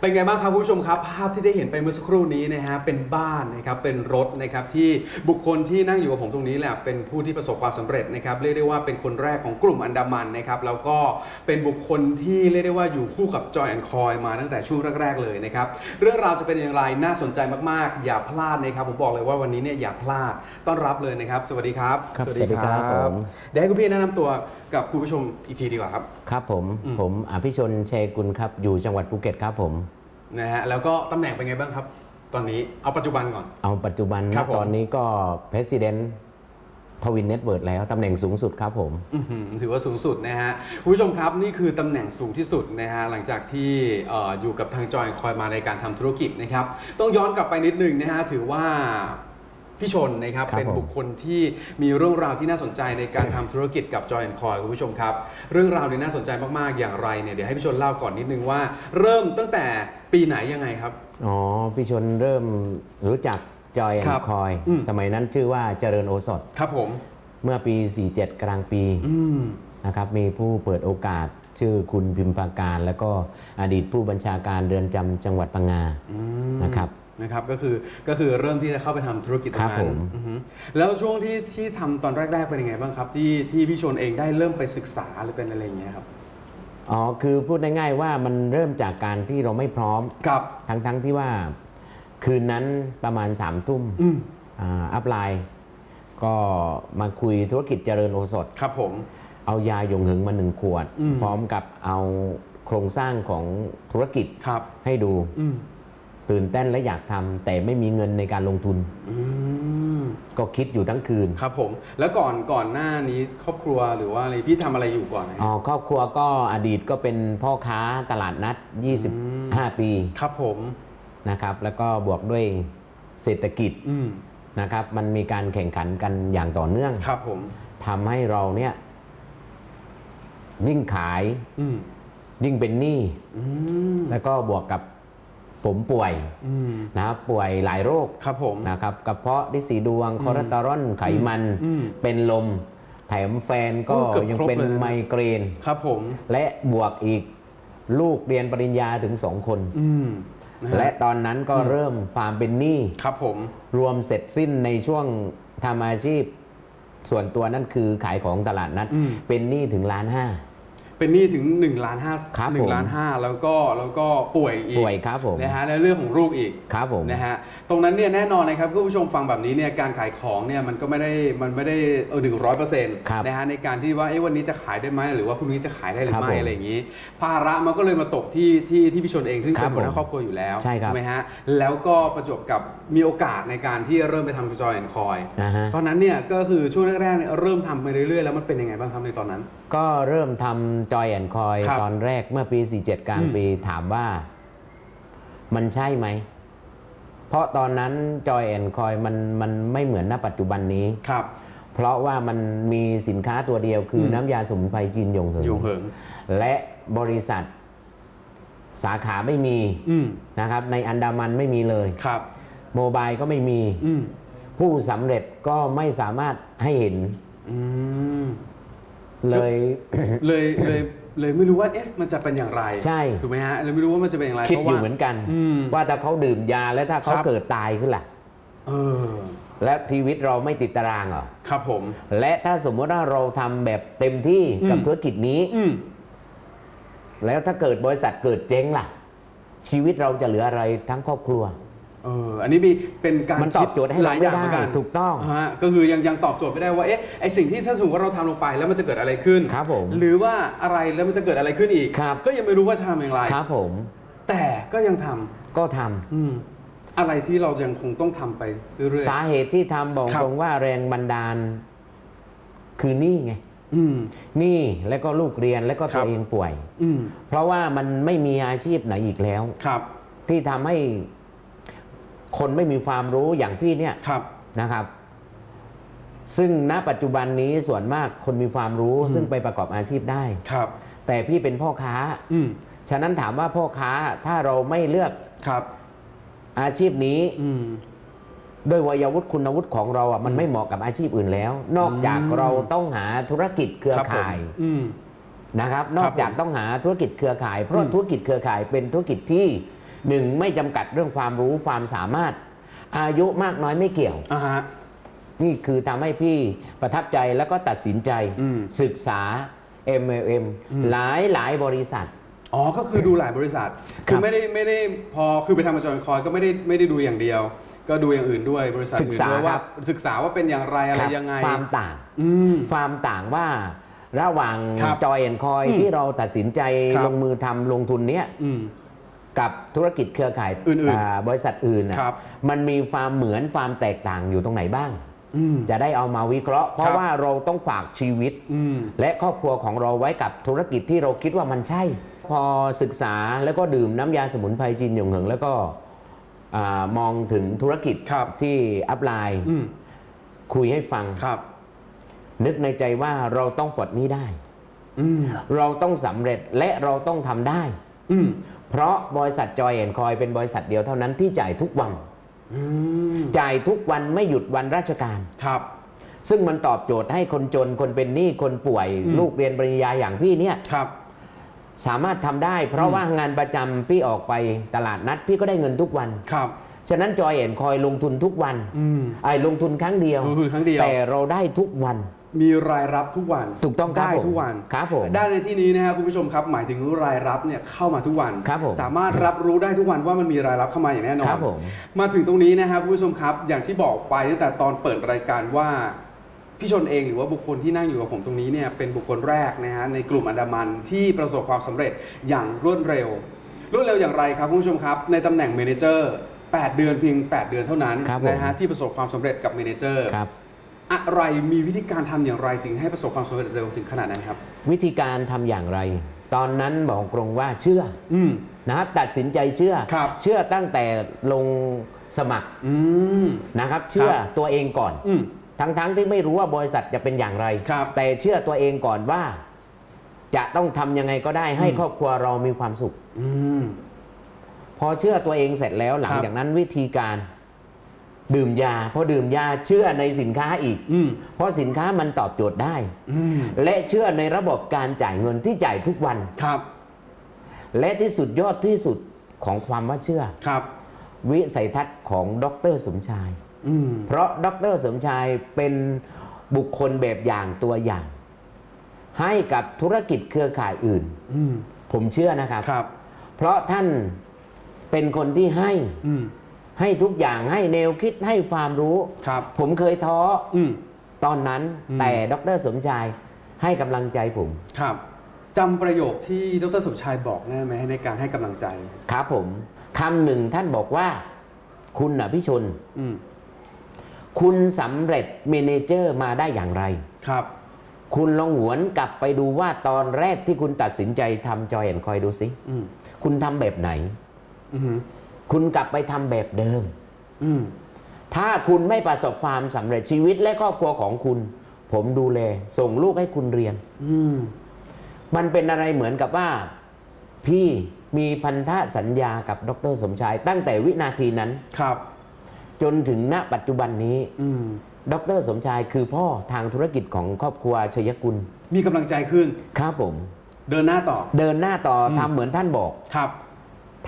เป็นไงบ้างครับคุณผู้ชมครับภาพที่ได้เห็นไปเมื่อสักครู่นี้นะฮะเป็นบ้านนะครับเป็นรถนะครับที่บุคคลที่นั่งอยู่กับผมตรงนี้แหละเป็นผู้ที่ประสบความสำเร็จนะครับเรียกได้ว่าเป็นคนแรกของกลุ่มอันดามันนะครับแล้วก็เป็นบุคคลที่เรียกได้ว่าอยู่คู่กับจอยแอนคอยมาตั้งแต่ช่วงแรกๆเลยนะครับเรื่องราวจะเป็นอย่างไรน่าสนใจมากๆ อย่าพลาดนะครับผมบอกเลยว่าวันนี้เนี่ยอย่าพลาดต้อนรับเลยนะครับ สวัสดีครับครับสวัสดีครับผมเดี๋ยวให้คุณพี่แนะนำตัวกับคุณผู้ชมอีกทีดีกว่าครับ ครับผมอืมผมอภิชนเชยกุลครับ อยู่จังหวัดภูเก็ตครับผม นะฮะแล้วก็ตำแหน่งเป็นไงบ้างครับ ตอนนี้เอาปัจจุบันก่อน เอาปัจจุบันครัณบผม ตอนนี้ก็ President ทวินเน็ตเวิร์ดแล้ว ตำแหน่งสูงสุดครับผม อื้อหือถือว่าสูงสุดนะฮะคุณผู้ชมครับนี่คือตำแหน่งสูงที่สุดนะฮะหลังจากที่เอ่ออยู่กับทางจอยคอยมาในการทำธุรกิจนะครับ ต้องย้อนกลับไปนิดหนึ่งนะฮะถือว่า พี่ชนนะครับครับเป็นผม บุคคลที่มีเรื่องราวที่น่าสนใจในการทำธุรกิจกับจอยคอยคุณผู้ชมครับ เรื่องราวนี้น่าสนใจมากๆอย่างไรเนี่ยเดี๋ยวให้พี่ชนเล่าก่อนนิดนึงว่า เริ่มตั้งแต่ปีไหนยังไงครับ อ๋อพี่ชนเริ่มรู้จักจอยแอครันบคอย อืม สมัยนั้นชื่อว่าเจริญโอสถ ครับผม เมื่อปี 47 กลางปีอืม นะครับมีผู้เปิดโอกาสชื่อคุณพิมพาการ แล้วก็อดีตผู้บัญชาการเรือนจำจังหวัดพังงาอืมนะครับ นะครับก็คือก็คือเริ่มที่จะเข้าไปทำธุรกิจตรงครับนั้ผนม อือฮึแล้วช่วงที่ที่ทำตอนแรกๆเป็นยังไงบ้างครับที่ที่พี่ชนเองได้เริ่มไปศึกษาหรือเป็นอะไรอย่างเงี้ยครับอ๋อคือพูดง่ายๆว่ามันเริ่มจากการที่เราไม่พร้อม กับทั้งๆที่ว่าคืนนั้นประมาณสามทุ่มอืมอ่าอัพไลน์ ก็มาคุยธุรกิจเจริญโอสถ ครับผม เอายาหยงหึงมาหนึ่งขวด อืม พร้อมกับเอาโครงสร้างของธุรกิจครับให้ดู อืม ตื่นเต้นและอยากทำแต่ไม่มีเงินในการลงทุนอืมก็คิดอยู่ทั้งคืนครับผมแล้วก่อนก่อนหน้านี้ครอบครัวหรือว่าอะไรพี่ทำอะไรอยู่ก่อนไหมอ๋อครอบครัวก็อดีตก็เป็นพ่อค้าตลาดนัด 25 ปี ครับผมนะครับ แล้วก็บวกด้วยเศรษฐกิจอืมนะครับ มันมีการแข่งขันกันอย่างต่อเนื่องครับผมทำให้เราเนี่ย ยิ่งขายอืมยิ่งเป็นหนี้อืมแล้วก็บวกกับ ผมป่วยอืมนะครับป่วยหลายโรคครับผมนะครับกระเพาะดิสีดวงคอเลสเตอรอลไขมันอืมเป็นลม แถมแฟนก็โอ้เกือบยังครบเป็นเลยนะไมเกรนครับผม และบวกอีกลูกเรียนปริญญาถึงสองคนอืมนฮและตอนนั้นก็เริ่มฟาร์มเป็นหนี้ครับผมรวมเสร็จสิ้นในช่วงทำอาชีพ ส่วนตัวนั่นคือขายของตลาดนัดอืมเป็นหนี้ถึงล้านห้า เป็นหนี้ถึง1ล้านห้าครับหนึ่ผงมล้านห้าแล้วก็แล้วก็ป่วยอีกป่วยครับผมนะฮะในเรื่องของลูกอีกครับผม นะฮะตรงนั้นเนี่ยแน่นอนนะครับคุณผู้ชมฟังแบบนี้เนี่ยการขายของเนี่ยมันก็ไม่ได้มันไม่ได้เออหนึ่งร้อยเปอร์เซ็นต์ครับนะฮะในการที่ว่าเอ้วันนี้จะขายได้ไหมหรือว่าพรุ่งนี้จะขายได้หรือครับไม่ผมอะไรอย่างนี้ ภาระมันก็เลยมาตกที่ที่ที่พี่ชนเองซึ่งครัเป็นบหัวหน้าผมครอบครัวอยู่แล้วใช่ครับไหมฮะแล้วก็ประจวบกับมีโอกาสในการที่เริ่มไปทำจอยแอนคอย นะฮะตอนนั้นเนี่ยก็คือช่วงแรกๆเนี่ยเริ่มทำไปเรื่อยๆแล้วมันเป็นยังไงบ้างครับในตอนนั้น ก็เริ่มทำจอยแอนคอยครับ ตอนแรกเมื่อปี 47 กลางอืมปีถามว่า มันใช่ไหม เพราะตอนนั้นจอยแอนคอยมันมันไม่เหมือนณปัจจุบันนี้ ครับ เพราะว่ามันมีสินค้าตัวเดียวคืออม น้ำยาสมุนไพรจีนยงเหิงโยงเหิงและบริษัทสาขาไม่มีอืมนะครับ ในอันดามันไม่มีเลย ครับ โมบายก็ไม่มี อืมผู้สำเร็จก็ไม่สามารถให้เห็น อืม เลยเลยเลยเลยไม่รู้ว่าเอ๊ะมันจะเป็นอย่างไรใช่ถูกไหมฮะเลยไม่รู้ว่ามันจะเป็นอย่างไรคิดพราะอยู่ว่าเหมือนกันอืมว่าถ้าเขาดื่มยาแล้วถ้าเขาครับเกิดตายขึ้นล่ะเออและชีวิตเราไม่ติดตารางเหรอครับผม และถ้าสมมติว่าเราทำแบบเต็มที่กับอืมธุรกิจนี้อืมแล้วถ้าเกิดบริษัทเกิดเจ๊งล่ะ ชีวิตเราจะเหลืออะไรทั้งครอบครัว เอออันนี้มีเป็นการมันตอบโจทย์ให้หเราลายอไม่ย่างเหมือนกันได้ถูกต้องฮะก็คือยังยังตอบโจทย์ไม่ได้ว่าเอ๊ะไอสิ่งที่ถ้าสมมติว่าเราทำลงไปแล้วมันจะเกิดอะไรขึ้นครับผมหรือว่าอะไรแล้วมันจะเกิดอะไรขึ้นอีกครับก็ยังไม่รู้ว่าจะทำอย่างไรครับผม แต่ก็ยังทำก็ทำอืมอะไรที่เรายังคงต้องทำไปเรื่อยสาเหตุที่ทำบอกครับตรงว่าแรงบันดาล คือหนี่ไงๆอืมหนี่แล้วก็ลูกเรียนแล้วก็ครัตัวบเองป่วยอืมเพราะว่ามันไม่มีอาชีพไหนอีกแล้ว ครับ ที่ทำให้ คนไม่มีความรู้อย่างพี่เนี่ยครับนะครับ ซึ่งณปัจจุบันนี้ส่วนมากคนมีความรู้อืมซึ่งไปประกอบอาชีพได้ครับ แต่พี่เป็นพ่อค้า อืมฉะนั้นถามว่าพ่อค้าถ้าเราไม่เลือกครับ อาชีพนี้อืมด้วยวัยวุฒิคุณวุฒิของเราอะมันไม่เหมาะกับอาชีพอื่นแล้ว นอกจากอืมเราต้องหาธุรกิจเครือครับผมข่ายอืมนะครับครับ นอกจากต้องหาธุรกิจเครือข่าย เพราะอืมธุรกิจเครือข่ายเป็นธุรกิจที่ หนึ่งไม่จำกัดเรื่องความรู้ความสามารถ อายุมากน้อยไม่เกี่ยว อ่าฮะ นี่คือทำให้พี่ประทับใจแล้วก็ตัดสินใจอืม ศึกษา MLM หลายหลายบริษัท อ๋อ ก็คือดูหลายบริษัท คือไม่ได้ไม่ได้พอคือไปทำมาจอยคอยก็ไม่ได้ไม่ได้ดูอย่างเดียว ก็ดูอย่างอื่นด้วยบริษัทศึกษาอื่นด้วยว่าครับ ศึกษาว่าเป็นอย่างไรอะไรครับยังไง ความต่าง อืม ความต่างว่าระหว่างครับจอยแอนคอยอืมที่เราตัดสินใจครับ ลงมือทำลงทุนเนี้ย อืม กับธุรกิจเครือข่ายอื่นๆาบริษัทอื่นน่ะครับมันมีความเหมือนความแตกต่างอยู่ตรงไหนบ้าง อืม จะได้เอามาวิเคราะห์ เพคราะรับว่าเราต้องฝากชีวิต อืม และครอบครัวของเราไว้กับธุรกิจที่เราคิดว่ามันใช่ พอศึกษาแล้วก็ดื่มน้ำยาสมุนไพรจีนหยงเหิงแล้วก็อามองถึงธุรกิจครับ ที่อัพไลน์อืมคุยให้ฟัง ครับ นึกในใจว่าเราต้องปลดหนี้ได้ อืมเราต้องสำเร็จและเราต้องทำได้ อืม เพราะบริษัทจอยแอนคอยเป็นบริษัทเดียวเท่านั้นที่จ่ายทุกวันอืมจ่ายทุกวันไม่หยุดวันราชการครับ ซึ่งมันตอบโจทย์ให้คนจนคนเป็นหนี้คนป่วยอืมลูกเรียนปริญญาอย่างพี่เนี่ยครับ สามารถทำได้ เพราะอืมว่างานประจำพี่ออกไปตลาดนัดพี่ก็ได้เงินทุกวันครับ ฉะนั้นจอยแอนคอยลงทุนทุกวันอืมไอ้ลงทุนครั้งเดียวลงทุนครั้งเดียวแต่เราได้ทุกวันมีรายรับทุกวันถูกต้องครับได้ผมทุกวันครับผมได้ในที่นี้นะครับคุณผู้ชมครับ หมายถึงรายรับเนี่ยเข้ามาทุกวันครับผมสามารถรับรู้ได้ทุกวันว่ามันมีรายรับเข้ามาอย่างแน่นอนครับผมมาถึงตรงนี้นะครับคุณผู้ชมครับ อย่างที่บอกไปตั้งแต่ตอนเปิดรายการว่าพี่ชนเองหรือว่าบุคคลที่นั่งอยู่กับผมตรงนี้เนี่ยเป็นบุคคลแรกนะฮะในกลุ่มอันดามันที่ประสบความสำเร็จอย่างรวดเร็ว รวดเร็วอย่างไรครับคุณผู้ชมครับ ในตำแหน่งเมเนเจอร์ 8 เดือนเพียง 8 เดือนเท่านั้นครับผม นะฮะที่ประสบความสำเร็จกับเมเนเจอร์ ครับ อะไรมีวิธีการทำอย่างไรถึงให้ประสบความสำเร็จเร็วถึงขนาดนั้นครับ วิธีการทำอย่างไร ตอนนั้นบอกตรงว่าเชื่ออืม นะครับตัดสินใจเชื่อ ครับ เชื่อตั้งแต่ลงสมัครอืม นะครับ เชื่อครับตัวเองก่อน อืม ทั้งๆที่ไม่รู้ว่าบริษัทจะเป็นอย่างไร ครับแต่เชื่อตัวเองก่อนว่า จะต้องทำยังไงก็ได้ให้อืม ครอบครัวเรามีความสุข อืม พอเชื่อตัวเองเสร็จแล้วหลังครับจากนั้นวิธีการดื่มยาพอดื่มยาเชื่อในสินค้าอีกอืมเพราะสินค้ามันตอบโจทย์ได้อืมและเชื่อในระบบการจ่ายเงินที่จ่ายทุกวันครับ และที่สุดยอดที่สุดของความว่าเชื่อครับ วิสัยทัศน์ของดรสมชายอืมเพราะดรสมชายเป็นบุคคลแบบอย่างตัวอย่าง ให้กับธุรกิจเครือข่ายอื่นอืมผมเชื่อนะครับครับเพราะท่าน เป็นคนที่ให้อืม ให้ทุกอย่างให้แนวคิดให้ความรู้ ครับ ผมเคยท้ออืม ตอนนั้น อืม แต่ดรสมชายให้กำลังใจผม ครับจำประโยคที่ดรสมชายบอกได้ไหมในการให้กำลังใจ ครับผมคำหนึ่งท่านบอกว่า คุณอภิชน อืม คุณสำเร็จเมเนเจอร์มาได้อย่างไร ครับ คุณลองหวนกลับไปดูว่าตอนแรกที่คุณตัดสินใจทำจอยแอนคอยดูสิ อืม คุณทำแบบไหนอืม คุณกลับไปทำแบบเดิมอืมถ้าคุณไม่ประสบความสำเร็จชีวิตและครอบครัวของคุณ ผมดูแลส่งลูกให้คุณเรียนอืมมันเป็นอะไรเหมือนกับว่า พี่มีพันธสัญญากับดรสมชาย ตั้งแต่วินาทีนั้นครับ จนถึงณปัจจุบันนี้อืมดรสมชายคือพ่อทางธุรกิจของครอบครัวชยกุล มีกำลังใจขึ้น ครับผม เดินหน้าต่อ เดินหน้าต่ออมทำเหมือนท่านบอกครับ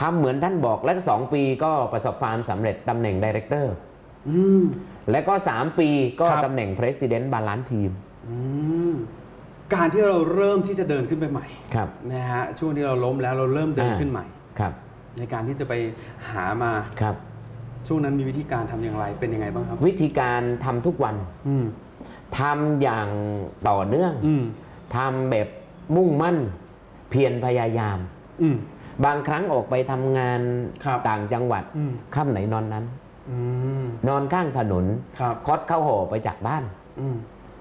ทำเหมือนท่านบอกและสองปีก็ประสบความสำเร็จตำแหน่งดีเรคเตอร์อืมและก็ 3 ปีก็ครับตำแหน่ง President Balance Team อืมการที่เราเริ่มที่จะเดินขึ้นไปใหม่ครับนะฮะช่วงที่เราล้มแล้วเราเริ่มเดินอ่าขึ้นใหม่ครับในการที่จะไปหามาครับ ช่วงนั้นมีวิธีการทำอย่างไรเป็นยังไงบ้างครับ วิธีการทำทุกวันอืมทำอย่างต่อเนื่องอืมทำแบบมุ่งมั่น เพียรพยายามอืม บางครั้งออกไปทำงานครับต่างจังหวัดอืม ค่ำไหนนอนนั้น อืมนอนข้างถนนครับคดเข้าห่อไปจากบ้าน อืม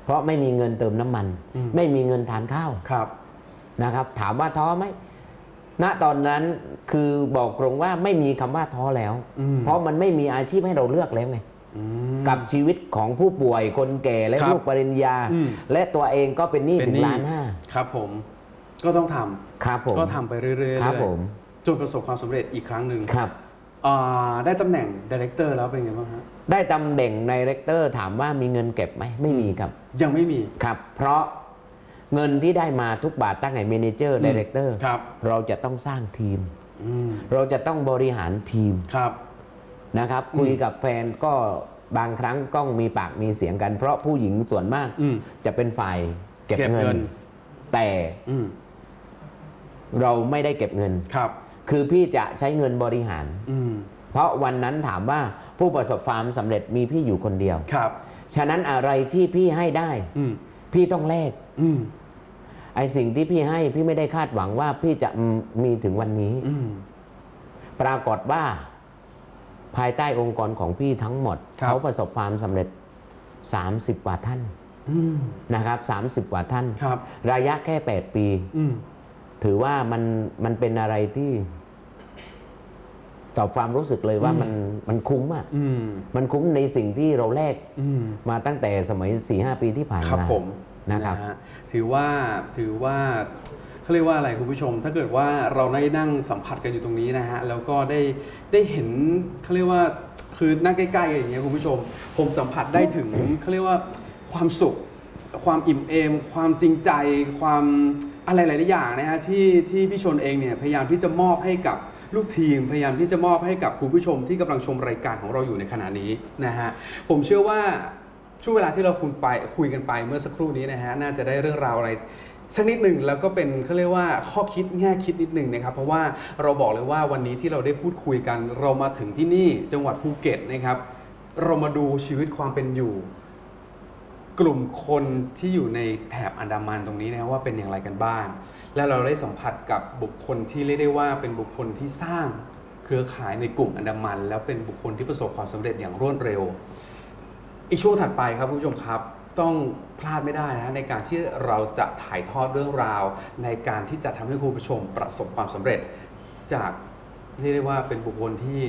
เพราะไม่มีเงินเติมน้ำมัน อืม ไม่มีเงินทานข้าวครับ นะครับ ถามว่าท้อไหมณตอนนั้นคือบอกตรงว่าไม่มีคำว่าท้อแล้ว อืม เพราะมันไม่มีอาชีพให้เราเลือกแล้วไง อืม กับชีวิตของผู้ป่วยคนแก่และครับลูกปริญญา อืมและตัวเองก็เป็นหนี้เป็นถึหงนี้ ล้านห้า ครับผม ก็ต้องทำครับผมก็ทำไปเรื่อยๆเรื่อยๆครับผมจนประสบความสำเร็จอีกครั้งหนึ่งครับอ่าได้ตำแหน่งดีเลกเตอร์แล้วเป็นไงบ้างฮะได้ตำแหน่งในเรคเตอร์ถามว่ามีเงินเก็บไหมไม่มีครับ ยังไม่มีครับ เพราะเงินที่ได้มาทุกบาทตั้งแต่เมเนเจอร์อืมดีเรคเตอร์ครับเราจะต้องสร้างทีมอืมเราจะต้องบริหารทีมครับนะครับ คุยกับแฟนก็บางครั้งต้องมีปากมีเสียงกัน เพราะผู้หญิงส่วนมากอืมจะเป็นฝ่ายเก็บเก็บเงิเงินนแต่อืม เราไม่ได้เก็บเงินครับ คือพี่จะใช้เงินบริหาร อืมเพราะวันนั้นถามว่าผู้ประสบความสำเร็จมีพี่อยู่คนเดียว ครับ ฉะนั้นอะไรที่พี่ให้ได้ อืมพี่ต้องแลกอืมไอสิ่งที่พี่ให้พี่ไม่ได้คาดหวังว่าพี่จะมีถึงวันนี้ อืม ปรากฏว่า ภายใต้องค์กรของพี่ทั้งหมด ครับ เขาประสบความสำเร็จ 30 กว่าท่านอืมนะครับ 30 กว่าท่าน ครับ ระยะแค่ 8 ปี อืม ถือว่ามันมันเป็นอะไรที่ตอบความรู้สึกเลยว่ามันมันคุ้มอะอืมมันคุ้มในสิ่งที่เราแลกอืมมาตั้งแต่สมัย4ีหปีที่ผ่านครับมาผมนะครับฮถือว่าถือว่าเขาเรียกว่าอะไรคุณผู้ชม ถ้าเกิดว่าเราได้นั่งสัมผัสกันอยู่ตรงนี้นะฮะแล้วก็ได้ได้เห็นเขาเรียกว่าคือนั่งใกล้ๆกันอย่างเงี้ยคุณผู้ชม ผมสัมผัสได้ถึงเขาเรียกว่าความสุข ความอิ่มเอม ความจริงใจความ อะไรหลาย ๆ อย่างนะฮะที่ที่พี่ชนเองเนี่ยพยายามที่จะมอบให้กับลูกทีมพยายามที่จะมอบให้กับคุณผู้ชมที่กำลังชมรายการของเราอยู่ในขณะนี้นะฮะผมเชื่อว่าช่วงเวลาที่เราคุยไปคุยกันไปเมื่อสักครู่นี้นะฮะน่าจะได้เรื่องราวอะไรสักนิดหนึ่งแล้วก็เป็นเขาเรียกว่าข้อคิดแง่คิดนิดหนึ่งนะครับ เพราะว่าเราบอกเลยว่าวันนี้ที่เราได้พูดคุยกัน เรามาถึงที่นี่จังหวัดภูเก็ตนะครับ เรามาดูชีวิตความเป็นอยู่ กลุ่มคนที่อยู่ในแถบอันดามันตรงนี้นะว่าเป็นอย่างไรกันบ้าง และเราได้สัมผัสกับบุคคลที่เรียกได้ว่าเป็นบุคคลที่สร้างเครือข่ายในกลุ่มอันดามัน แล้วเป็นบุคคลที่ประสบความสำเร็จอย่างรวดเร็ว อีกช่วงถัดไปครับคุณผู้ชมครับต้องพลาดไม่ได้นะในการที่เราจะถ่ายทอดเรื่องราว ในการที่จะทำให้คุณผู้ชมประสบความสำเร็จ จากเรียกได้ว่าเป็นบุคคลที่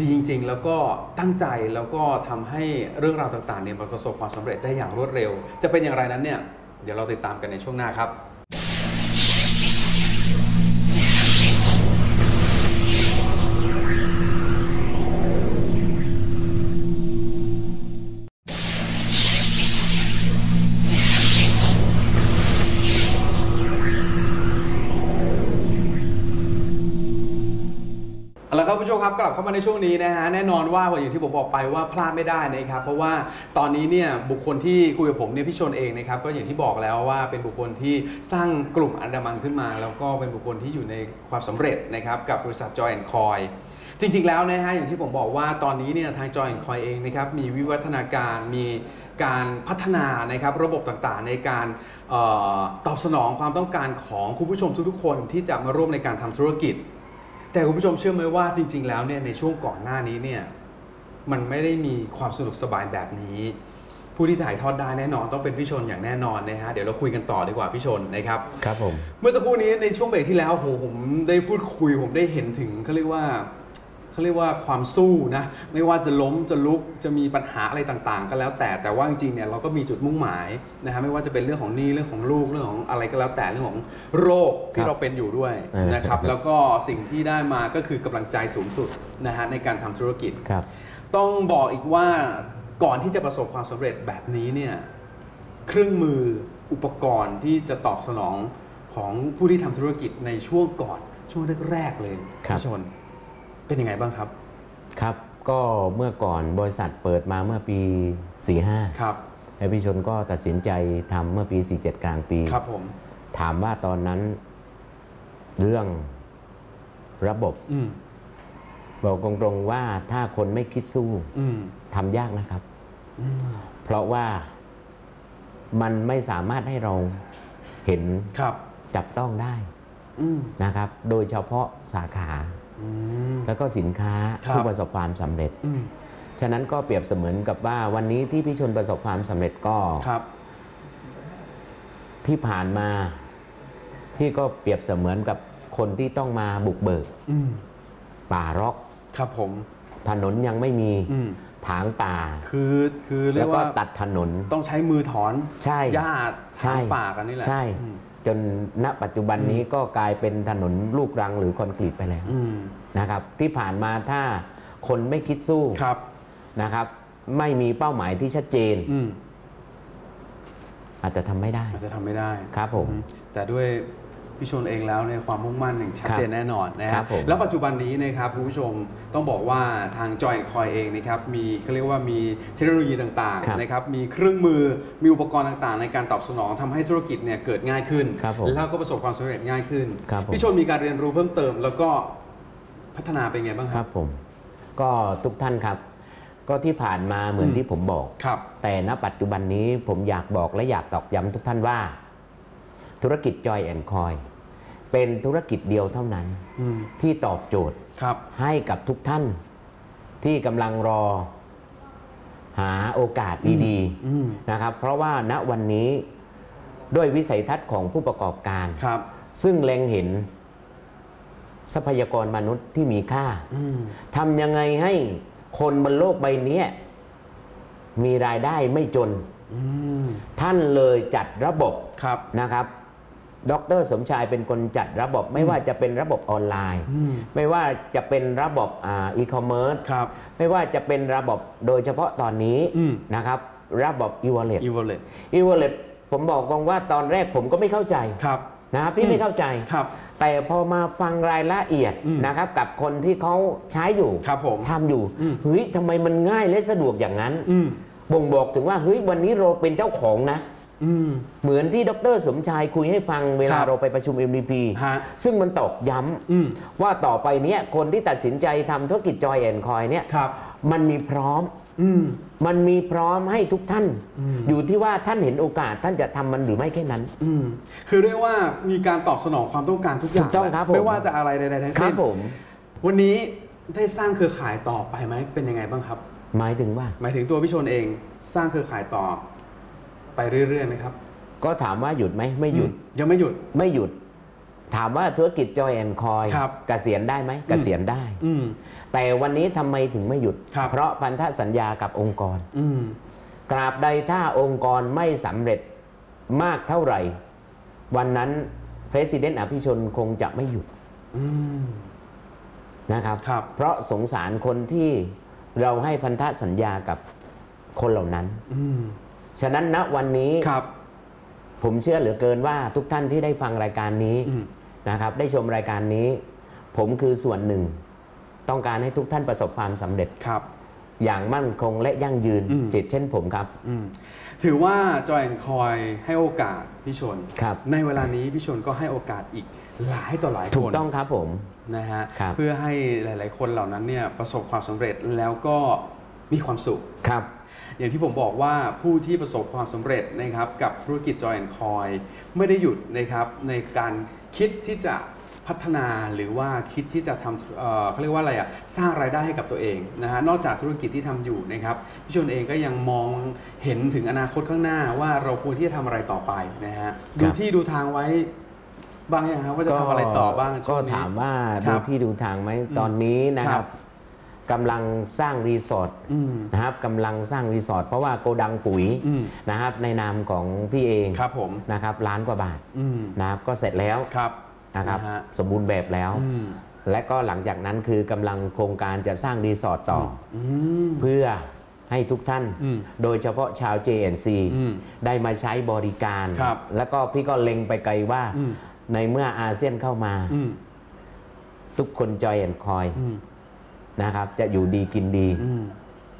ดีจริง ๆ แล้วก็ตั้งใจแล้วก็ทำให้เรื่องราวต่างๆเนี่ยมันประสบความสำเร็จได้อย่างรวดเร็ว จะเป็นอย่างไรนั้นเนี่ยเดี๋ยวเราติดตามกันในช่วงหน้าครับ ครับกลับเข้ามาในช่วงนี้นะฮะแน่นอนว่าอย่างที่ผมบอกไปว่าพลาดไม่ได้นะครับ เพราะว่าตอนนี้เนี่ยบุคคลที่คุยกับผมเนี่ยพี่ชนเองนะครับก็อย่างที่บอกแล้วว่าเป็นบุคคลที่สร้างกลุ่มอันดามันขึ้นมา แล้วก็เป็นบุคคลที่อยู่ในความสำเร็จนะครับกับบริษัท Joy and Coy จริงๆแล้วนะฮะอย่างที่ผมบอกว่าตอนนี้เนี่ยทาง Joy and Coy เองนะครับมีวิวัฒนาการมีการพัฒนานะครับระบบต่างๆ ในการออตอบสนองความต้องการของคุณผู้ชมทุกๆคนที่จะมาร่วมในการทำธุรกิจ แต่คุณผู้ชมเชื่อไหมว่าจริง ๆ แล้วเนี่ยในช่วงก่อนหน้านี้เนี่ยมันไม่ได้มีความสะดวกสบายแบบนี้ ผู้ที่ถ่ายทอดได้แน่นอนต้องเป็นพี่ชนอย่างแน่นอนนะฮะเดี๋ยวเราคุยกันต่อดีกว่าพี่ชนนะครับ ครับผม เมื่อสักครู่นี้ในช่วงเบรกที่แล้วโหผมได้พูดคุยผมได้เห็นถึงเขาเรียกว่า เขาเรียกว่าความสู้นะไม่ว่าจะล้มจะลุกจะมีปัญหาอะไรต่างๆ ก็แล้วแต่แต่ว่าจริงๆเนี่ยเราก็มีจุดมุ่งหมายนะฮะไม่ว่าจะเป็นเรื่องของหนี้เรื่องของลูกเรื่องของอะไรก็แล้วแต่เรื่องของโรคที่ครับเราเป็นอยู่ด้วยเออนะครับแล้วก็สิ่งที่ได้มาก็คือกำลังใจสูงสุดนะฮะในการทำธุรกิจครับต้องบอกอีกว่าก่อนที่จะประสบความสำเร็จแบบนี้เนี่ยเครื่องมืออุปกรณ์ที่จะตอบสนองของผู้ที่ทำธุรกิจในช่วงก่อนช่วงแรกๆเลยครับพี่ชน เป็นยังไงบ้างครับ ครับก็เมื่อก่อนบริษัทเปิดมาเมื่อปี 45ครับแล้วพี่ชนก็ตัดสินใจทำเมื่อปี 47 กลางปี ครับผม ถามว่าตอนนั้นเรื่องระบบอืมบอกตรงๆว่าถ้าคนไม่คิดสู้อืมทำยากนะครับ อืมเพราะว่ามันไม่สามารถให้เราเห็นครับ จับต้องได้อืมนะครับ โดยเฉพาะสาขาอืม แล้วก็สินค้าครับที่ประสบความสำเร็จอืมฉะนั้นก็เปรียบเสมือนกับว่าวันนี้ที่พี่ชนประสบความสำเร็จก็ครับที่ผ่านมาพี่ก็เปรียบเสมือนกับคนที่ต้องมาบุกเบิกอืมป่ารกครับผมถนนยังไม่มีอืมถางป่า คือคือเรีแล้ยวกก็ว่าตัดถนนต้องใช้มือถอนใช่หญ้าใช่ทางป่ากันนี่แหละใช่อืม จนณปัจจุบันนี้ก็กลายเป็นถนนลูกรังหรือคอนกรีตไปแล้วอืมนะครับ ที่ผ่านมาถ้าคนไม่คิดสู้ครับนะครับ ไม่มีเป้าหมายที่ชัดเจนอืมอาจจะทำไม่ได้อาจจะทำไม่ได้ครับผมอืมแต่ด้วย พี่ชนเองแล้วเนี่ยความมุ่งมั่นอย่างชัดเจนแน่นอนนะคครัรับบผมแล้วปัจจุบันนี้นะครับคุณผู้ชมต้องบอกว่าทาง Joy c o i เองนะครับมีเขาเรียกว่ามีเทคโนโลยีต่างครับๆนะครับมีเครื่องมือมีอุปกรณ์ต่างๆ ในการตอบสนองทำให้ธุรกิจเนี่ยเกิดง่ายขึ้นครับผมแล้วก็ประสบความสำเร็จง่ายขึ้นครับผมพี่ชนมีการเรียนรู้เพิ่มเติม แล้วก็พัฒนาเป็นไงบ้างคครัรับบผมก็ทุกท่านครับ ก็ที่ผ่านมาเหมือนอืมที่ผมบอกครับแต่ณปัจจุบันนี้ผมอยากบอกและอยากตอกย้ำทุกท่านว่า ธุรกิจจอยแอนคอยเป็นธุรกิจเดียวเท่านั้นอืมที่ตอบโจทย์ครับให้กับทุกท่านที่กำลังรอหาโอกาสดีอืมๆนะครับ เพราะว่าณวันนี้ด้วยวิสัยทัศน์ของผู้ประกอบการครับ ซึ่งเล็งเห็นทรัพยากรมนุษย์ที่มีค่าอืมทำยังไงให้คนบนโลกใบเนี้ยมีรายได้ไม่จนอืมท่านเลยจัดระบบครับนะครับ ดรสมชายเป็นคนจัดระบบไม่ว่าจะเป็นระบบออนไลน์อืมไม่ว่าจะเป็นระบบอีคอมเมิร์ซครับไม่ว่าจะเป็นระบบโดยเฉพาะตอนนี้อืมนะครับระบบ e-wallet e w a l l e t e-wallet ผมบอกตรงว่าตอนแรกผมก็ไม่เข้าใจครับนะครับพี่อืมไม่เข้าใจครับ แต่พอมาฟังรายละเอียดอืมนะครับ กับคนที่เขาใช้อยู่ครับผมทำอยู่อืมเฮ้ยทำไมมันง่ายและสะดวกอย่างนั้นอืมบ่งบอกถึงว่าเฮ้ยวันนี้เราเป็นเจ้าของนะอืม เหมือนที่ดรสมชายคุยให้ฟังเวลาครับเราไปประชุม MVP ฮะซึ่งมันตอกย้อืมำว่าต่อไปเนี้ยคนที่ตัดสินใจทำธุรกิจจอยแอนคอยเนี่ยครับมันมีพร้อมอืมมันมีพร้อมให้ทุกท่านอืมอยู่ที่ว่าท่านเห็นโอกาสท่านจะทำมันหรือไม่แค่นั้นอืมคือเรียกว่ามีการตอบสนองความต้องการทุกอย่างถูกต้องครับผมไม่ว่าจะอะไรใดๆทั้งครัสิ้บนผมวันนี้ได้สร้างเครือข่ายต่อไปไหมเป็นยังไงบ้างครับ หมายถึงว่า หมายถึงตัวพี่ชนเองสร้างเครือข่ายต่อ ไปเรื่อยๆไหมครับ ก็ถามว่าหยุดไหมไม่หยุดอืมยังไม่หยุดไม่หยุด ถามว่าธุรกิจจอยแอนคอยครับเกษียณได้ไหมเกษียณได้อืมแต่วันนี้ทำไมถึงไม่หยุดครับเพราะพันธสัญญากับองค์กรอืมกราบใดถ้าองค์กรไม่สำเร็จมากเท่าไหร่ วันนั้น President อภิชนคงจะไม่หยุดอืมนะครับครับเพราะสงสารคนที่เราให้พันธสัญญากับคนเหล่านั้นอืม ฉะนั้นณวันนี้ครับผมเชื่อเหลือเกินว่าทุกท่านที่ได้ฟังรายการนี้อืมนะครับ ได้ชมรายการนี้ ผมคือส่วนหนึ่ง ต้องการให้ทุกท่านประสบความสำเร็จครับ อย่างมั่นคงและยั่งยืนอืมจิตเช่นผมครับอืมถือว่าจอยแอนคอยให้โอกาสพี่ชนครับ ในเวลานี้พี่ชนก็ให้โอกาสอีกหลายต่อหลายคนถูกต้องครับผมนะฮะครับเพื่อให้หลาย ๆ คนเหล่านั้นเนี่ยประสบความสำเร็จแล้วก็มีความสุขครับ อย่างที่ผมบอกว่าผู้ที่ประสบความสำเร็จนะครับกับธุรกิจ Joy and Coin ไม่ได้หยุดนะครับในการคิดที่จะพัฒนาหรือว่าคิดที่จะทำเอ่อเขาเรียกว่าอะไรอะสร้างรายได้ให้กับตัวเองนะฮะนอกจากธุรกิจที่ทำอยู่นะครับพี่ชนเองก็ยังมองเห็นถึงอนาคตข้างหน้าว่าเราควรที่จะทำอะไรต่อไปนะฮะดูที่ดูทางไว้บ้างยังครับว่าจะทำอะไรต่อบ้างช่ก็วงนี้ถามว่าครัดูบที่ดูทางไหมอืมตอนนี้นะคครัรับบ กำลังสร้างรีสอร์ทอืมนะครับกำลังสร้างรีสอร์ทเพราะว่าโกดังปุ๋ยอืมนะครับในนามของพี่เองครับผมนะครับล้านกว่าบาทอืมนะครับก็เสร็จแล้วครับนะครับนะฮะสมบูรณ์แบบแล้วอืมและก็หลังจากนั้นคือกำลังโครงการจะสร้างรีสอร์ทต่อออืมเพื่อให้ทุกท่านอืมโดยเฉพาะชาว JNC อืมได้มาใช้บริการครับแล้วก็พี่ก็เล็งไปไกลว่าอืมในเมื่ออาเซียนเข้ามาอืมทุกคนจอยแอนคอยอืม นะครับ จะอยู่ดีกินดีอืม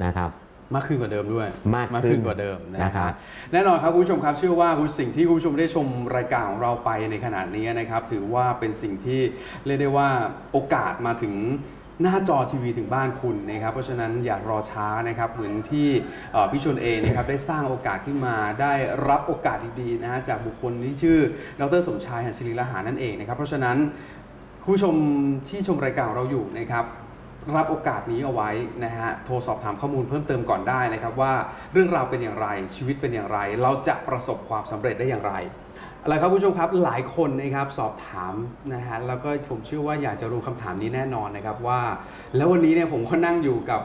นะครับมากขึ้นกว่าเดิมด้วย มากขึ้นกว่าเดิมนะนะคครัรับบแน่นอนครับคุณผู้ชมครับ เชื่อว่าคุณสิ่งที่คุณผู้ชมได้ชมรายการของเราไปในขณะนี้นะครับ ถือว่าเป็นสิ่งที่เรียกได้ว่าโอกาสมาถึงหน้าจอทีวีถึงบ้านคุณนะครับ เพราะฉะนั้นอย่ารอช้านะครับ เหมือนที่เอ่อพี่ชนเองนะครับได้สร้างโอกาสขึ้นมาได้รับโอกาสดีๆนะฮะจากบุคคลที่ชื่อดรสมชายหันศิริละหานั่นเองนะครับ เพราะฉะนั้นคุณผู้ชมที่ชมรายการของเราอยู่นะครับ รับโอกาสนี้เอาไว้นะฮะ โทรสอบถามข้อมูลเพิ่มเติมก่อนได้นะครับว่าเรื่องราวเป็นอย่างไร ชีวิตเป็นอย่างไร เราจะประสบความสำเร็จได้อย่างไรอะไรครับผู้ชมครับหลายคนนะครับสอบถามนะฮะแล้วก็ผมเชื่อว่าอยากจะรู้คำถามนี้แน่นอนนะครับว่า แล้ววันนี้เนี่ยผมก็นั่งอยู่กับ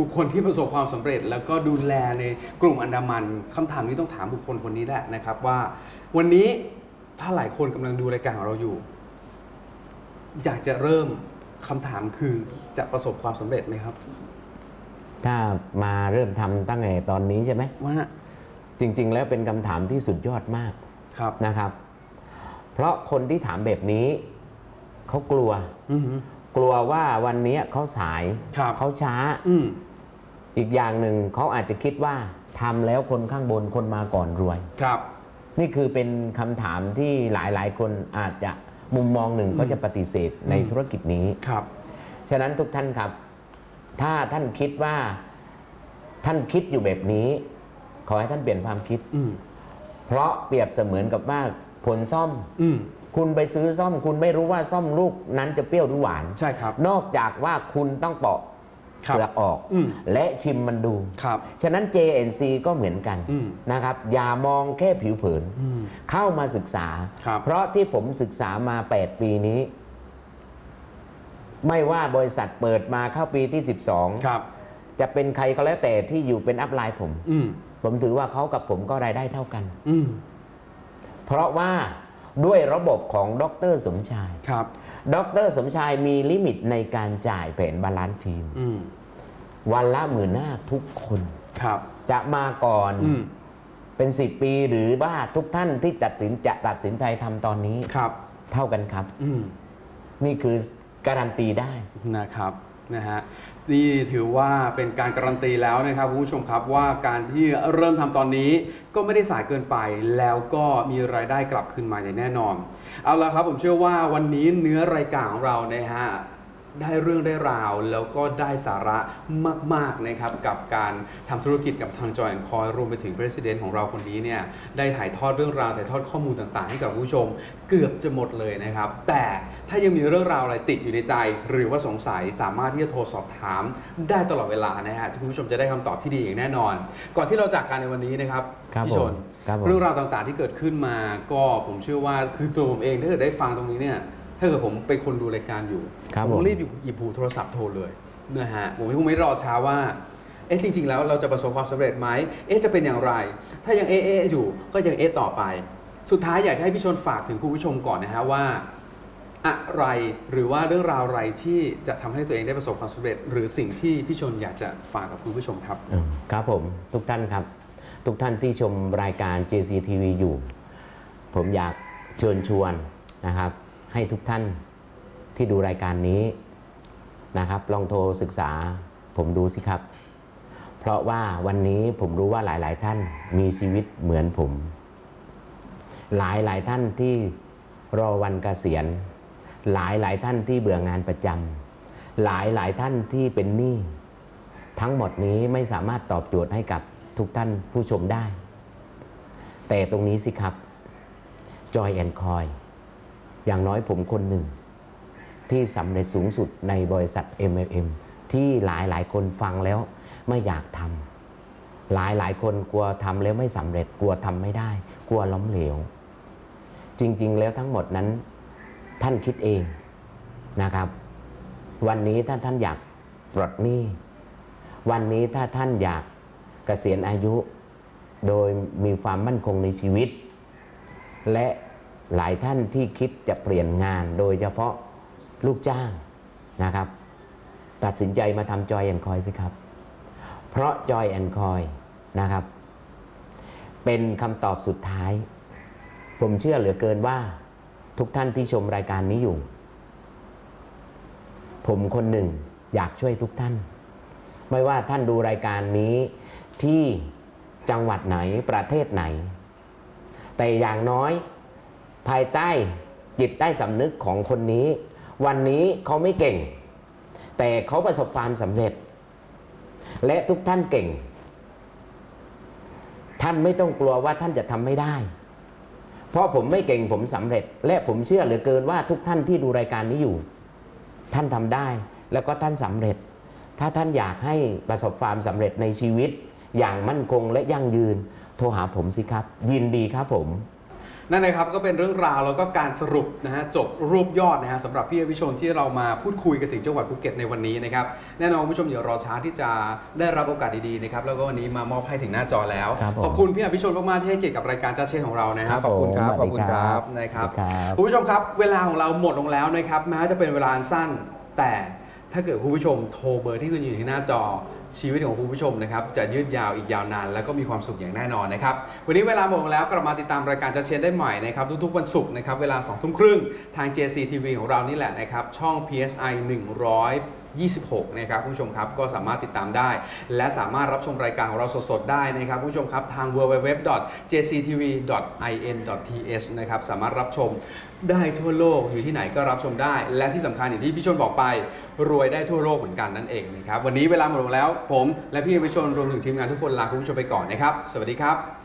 บุคคลที่ประสบความสำเร็จ แล้วก็ดูแลในกลุ่มอันดามันคำถามนี้ต้องถามบุคคลคนนี้แหละนะครับว่า วันนี้ถ้าหลายคนกำลังดูรายการของเราอยู่ อยากจะเริ่มคำถามคือ จะประสบความสำเร็จไหมครับถ้ามาเริ่มทำตั้งแต่ตอนนี้ใช่ไหม ว่าจริง ๆ แล้วเป็นคำถามที่สุดยอดมากครับนะครับ เพราะคนที่ถามแบบนี้เขากลัว อืมกลัวว่าวันนี้เขาสายครับ เขาช้า อืมอีกอย่างหนึ่งเขาอาจจะคิดว่าทำแล้วคนข้างบนคนมาก่อนรวย ครับ นี่คือเป็นคำถามที่หลายๆ คนอาจจะมุมมองหนึ่งก็จะปฏิเสธในอืมธุรกิจนี้ ครับ ฉะนั้นทุกท่านครับ ถ้าท่านคิดว่าท่านคิดอยู่แบบนี้ ขอให้ท่านเปลี่ยนความคิด อืมเพราะเปรียบเสมือนกับว่าผลซ่อมอืมคุณไปซื้อซ่อมคุณไม่รู้ว่าซ่อมลูกนั้นจะเปรี้ยวหรือหวาน ใช่ครับ นอกจากว่าคุณต้องปอกครับเปลือกออก อืม และชิมมันดู ครับ ฉะนั้น JNC ก็เหมือนกันอืมนะครับ อย่ามองแค่ผิวเผิน อืมเข้ามาศึกษา ครับเพราะที่ผมศึกษามา 8 ปีนี้ ไม่ว่าบริษัทเปิดมาเข้าปีที่ครับ12จะเป็นใครก็แล้วแต่ที่อยู่เป็นอัพไลน์ผม อืมผมถือว่าเขากับผมก็รายได้เท่ากัน อืมเพราะว่าด้วยระบบของดรสมชาย ครับ ดรสมชายมีลิมิตในการจ่ายแผนบาลานซ์ทีม อืมวันละหมื่นห้าทุกคน ครับ จะมาก่อนอืมเป็น10ปีหรือว่าทุกท่านที่ตัดสินจะตัดสินใจทำตอนนี้ ครับ เท่ากันครับ อืมนี่คือ การันตีได้นะครับนะฮะนี่ถือว่าเป็นการการันตีแล้วนะครับคุณผู้ชมครับว่าการที่เริ่มทำตอนนี้ก็ไม่ได้สายเกินไป แล้วก็มีรายได้กลับคืนมาอย่างแน่นอน เอาละครับผมเชื่อว่าวันนี้เนื้อรายการของเรานะฮะ ได้เรื่องได้ราว แล้วก็ได้สาระมากๆนะครับกับการทำธุรกิจกับทางจอยคอยรวมไปถึงประธานของเราคนนี้เนี่ยได้ถ่ายทอดเรื่องราวถ่ายทอดข้อมูลต่างๆ ให้กับคุณผู้ชมเกือบจะหมดเลยนะครับ แต่ถ้ายังมีเรื่องราวอะไรติดอยู่ในใจ หรือว่าสงสัยสามารถที่จะโทรสอบถามได้ตลอดเวลานะฮะที่คุณผู้ชมจะได้คำตอบที่ดีอย่างแน่นอน ก่อนที่เราจากกันในวันนี้นะครับครับพี่ชนผมครับผมเรื่องราวต่างๆที่เกิดขึ้นมาก็ผมเชื่อว่าคือตัวผมเองถ้าเกิดได้ฟังตรงนี้เนี่ย ถ้าเกิดผมเป็นคนดูรายการอยู่ครับผมผม รีบหยิบหูโทรศัพท์โทรเลยนะฮะผมคงไม่รอช้าว่าเอ๊ะจริง ๆ แล้วเราจะประสบความสำเร็จไหมเอ๊ะจะเป็นอย่างไร ถ้ายังเอ๊ะเอ๊ะอยู่ก็ยังเอ๊ะต่อไป สุดท้ายอยากจะให้พี่ชนฝากถึงคุณผู้ชมก่อนนะฮะว่า อะไรหรือว่าเรื่องราวอะไรที่จะทำให้ตัวเองได้ประสบความสำเร็จ หรือสิ่งที่พี่ชนอยากจะฝากกับคุณผู้ชมครับ อืมครับผมทุกท่านครับ ทุกท่านที่ชมรายการ JCTV อยู่ ผมอยากเชิญชวนนะครับ ให้ทุกท่านที่ดูรายการนี้นะครับ ลองโทรศึกษาผมดูสิครับ เพราะว่าวันนี้ผมรู้ว่าหลาย ๆ ท่านมีชีวิตเหมือนผม หลายหลายท่านที่รอวันเกษียณ หลายหลายท่านที่เบื่องานประจำหลายหลายท่านที่เป็นหนี้ทั้งหมดนี้ไม่สามารถตอบโจทย์ให้กับทุกท่านผู้ชมได้ แต่ตรงนี้สิครับ Joy and Coy อย่างน้อยผมคนหนึ่ง ที่สำเร็จสูงสุดในบริษัท MLM ที่หลายหลายคนฟังแล้วไม่อยากทำหลายหลายคนกลัวทำแล้วไม่สำเร็จกลัวทำไม่ได้ กลัวล้มเหลว จริง ๆ แล้วทั้งหมดนั้นท่านคิดเองนะครับ วันนี้ถ้าท่านอยากปลดหนี้ วันนี้ถ้าท่านอยากเกษียณอายุ โดยมีความมั่นคงในชีวิต และ หลายท่านที่คิดจะเปลี่ยนงานโดยเฉพาะลูกจ้างนะครับ ตัดสินใจมาทำจอยแอนคอยสิครับ เพราะจอยแอนคอยนะครับ เป็นคำตอบสุดท้าย ผมเชื่อเหลือเกินว่าทุกท่านที่ชมรายการนี้อยู่ ผมคนหนึ่งอยากช่วยทุกท่าน ไม่ว่าท่านดูรายการนี้ที่จังหวัดไหนประเทศไหน แต่อย่างน้อย ภายใต้จิตใต้สำนึกของคนนี้ วันนี้เขาไม่เก่ง แต่เขาประสบความสำเร็จ และทุกท่านเก่ง ท่านไม่ต้องกลัวว่าท่านจะทำไม่ได้ เพราะผมไม่เก่งผมสำเร็จ และผมเชื่อเหลือเกินว่าทุกท่านที่ดูรายการนี้อยู่ ท่านทำได้ แล้วก็ท่านสำเร็จ ถ้าท่านอยากให้ประสบความสำเร็จในชีวิต อย่างมั่นคงและยั่งยืน โทรหาผมสิครับ ยินดีครับผม นั่นนะครับก็เป็นเรื่องราวแล้วก็การสรุปนะฮะจบรูปยอดนะฮะสำหรับพี่วิชนที่เรามาพูดคุยกันถึงจังหวัดภูเก็ตในวันนี้นะครับแน่นอนคุณผู้ชมอย่ารอช้าที่จะได้รับโอกาสดีๆนะครับแล้วก็วันนี้มามอบให้ถึงหน้าจอแล้ว ครับผมขอบคุณพี่อภิชนมากๆที่ให้เกียรติกับรายการจ้าเช่ของเรานะครัฮะบขอบคุณครับผมขอบคุณครับสวัสดีนะครับสวัสดีครับคุณผู้ชมครับ เวลาของเราหมดลงแล้วนะครับแม้จะเป็นเวลาอันสั้น แต่ถ้าเกิดคุณผู้ชมโทรเบอร์ที่คุณอยู่ที่หน้าจอ ชีวิตของคุณผู้ชมนะครับจะยืดยาวอีกยาวนาน แล้วก็มีความสุขอย่างแน่นอนนะครับ วันนี้เวลาหมดแล้วกลับมาติดตามรายการจะเชนได้ใหม่นะครับทุกๆวันศุกร์นะครับเวลา2ทุ่มครึ่งทาง JCTV ของเรานี่แหละนะครับช่อง PSI 126 นะครับคุณผู้ชมครับก็สามารถติดตามได้ และสามารถรับชมรายการของเราสดๆได้นะครับคุณผู้ชมครับทาง www.jctv.in.th นะครับสามารถรับชม ได้ทั่วโลกอยู่ที่ไหนก็รับชมได้ และที่สำคัญอย่างที่พี่ชนบอกไป รวยได้ทั่วโลกเหมือนกันนั่นเองนะครับวันนี้เวลาหมดลงแล้ว ผม และพี่วิชนรวมถึงทีมงานทุกคนลาคุณผู้ชมไปก่อนนะครับ สวัสดีครับ